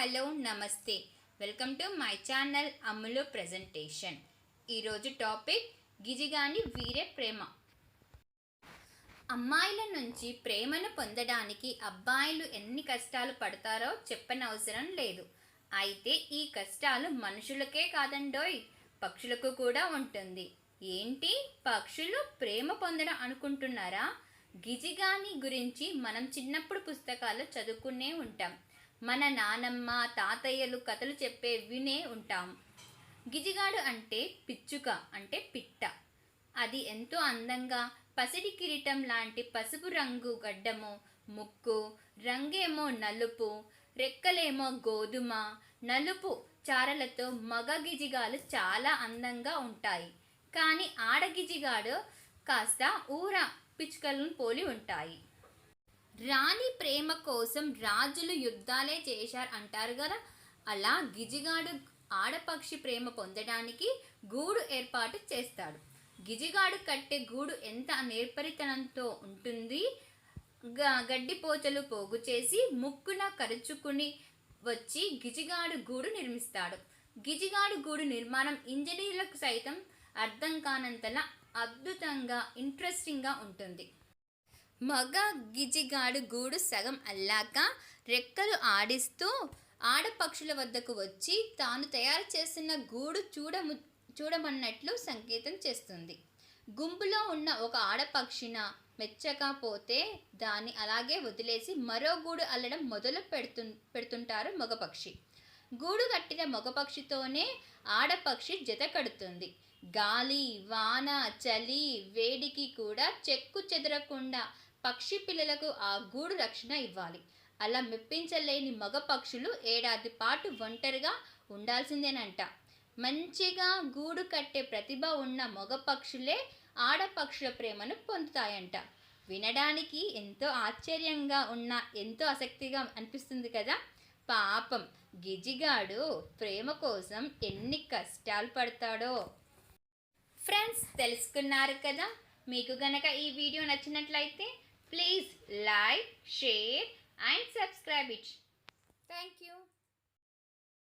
Hello నమస్తే. Welcome to my channel Ammulu presentation. ఈరోజు topic గిజిగాని వీరే ప్రేమ. అమ్మాయిల నుంచి ప్రేమను పొందడానికి అబ్బాయిలు ఎన్ని కష్టాలు పడతారో చెప్పనవసరం లేదు. అయితే ఈ కష్టాలు మనుషులకే కాదండోయ్ పక్షులకు కూడా ఉంటుంది. ఏంటి? పక్షులు ప్రేమ పొందడం అనుకుంటున్నారా? గిజిగాని గురించి మనం చిన్నప్పుడు పుస్తకాలు చదువుకునే ఉంటాం. మన నానమ్మ తాతయ్యలు కథలు చెప్పే వినే ఉంటాం. గిజిగాడు అంటే పిచ్చుక అంటే పిట్ట. అది ఎంతో అందంగా పసిడి కిరీటం లాంటి పసుపు రంగు గడ్డము ముక్కు రంగేమో నలుపు రెక్కలేమో గోధుమ నలుపు చారలతో మగ గిజిగాలు చాలా అందంగా ఉంటాయి. కానీ ఆడ గిజిగాడు కాస్త ఊర పిచ్చుకలను పోలి ఉంటాయి. రాణి ప్రేమ కోసం రాజులు యుద్ధాలే చేశారు అంటారు కదా. అలా గిజిగాడు ఆడపక్షి ప్రేమ పొందడానికి గూడు ఏర్పాటు చేస్తాడు. గిజిగాడు కట్టే గూడు ఎంత నేర్పరితనంతో ఉంటుంది? గ- గడ్డి పోచలు పోగు చేసి ముక్కున కరుచుకుని వచ్చి గిజిగాడు గూడు నిర్మిస్తాడు. గిజిగాడు గూడు నిర్మాణం ఇంజనీర్లకు సైతం అర్థం కానంతలా అద్భుతంగా ఇంట్రెస్టింగ్గా ఉంటుంది. మగ గిజిగాడు గూడు సగం అల్లాక రెక్కలు ఆడిస్తూ ఆడపక్షుల వద్దకు వచ్చి తాను తయారు చేసిన గూడు చూడము చూడమన్నట్లు సంకేతం చేస్తుంది. గుంపులో ఉన్న ఒక ఆడపక్షిన మెచ్చకపోతే దాన్ని అలాగే వదిలేసి మరో గూడు అల్లడం మొదలు పెడుతు పెడుతుంటారు మగపక్షి. గూడు కట్టిన మగపక్షితోనే ఆడపక్షి జత కడుతుంది. గాలి వాన చలి వేడికి కూడా చెక్కు చెదరకుండా పక్షి పిల్లలకు ఆ గూడు రక్షణ ఇవ్వాలి. అలా మెప్పించలేని మగ పక్షులు ఏడాది పాటు ఒంటరిగా ఉండాల్సిందేనంట. మంచిగా గూడు కట్టే ప్రతిభ ఉన్న మగ పక్షులే ఆడపక్షుల ప్రేమను పొందుతాయంట. వినడానికి ఎంతో ఆశ్చర్యంగా ఉన్న ఎంతో ఆసక్తిగా అనిపిస్తుంది కదా? పాపం గిజిగాడు ప్రేమ కోసం ఎన్ని కష్టాలు పడతాడో. ఫ్రెండ్స్ తెలుసుకున్నారు కదా? మీకు గనక ఈ వీడియో నచ్చినట్లయితే Please like, share and subscribe it. Thank you.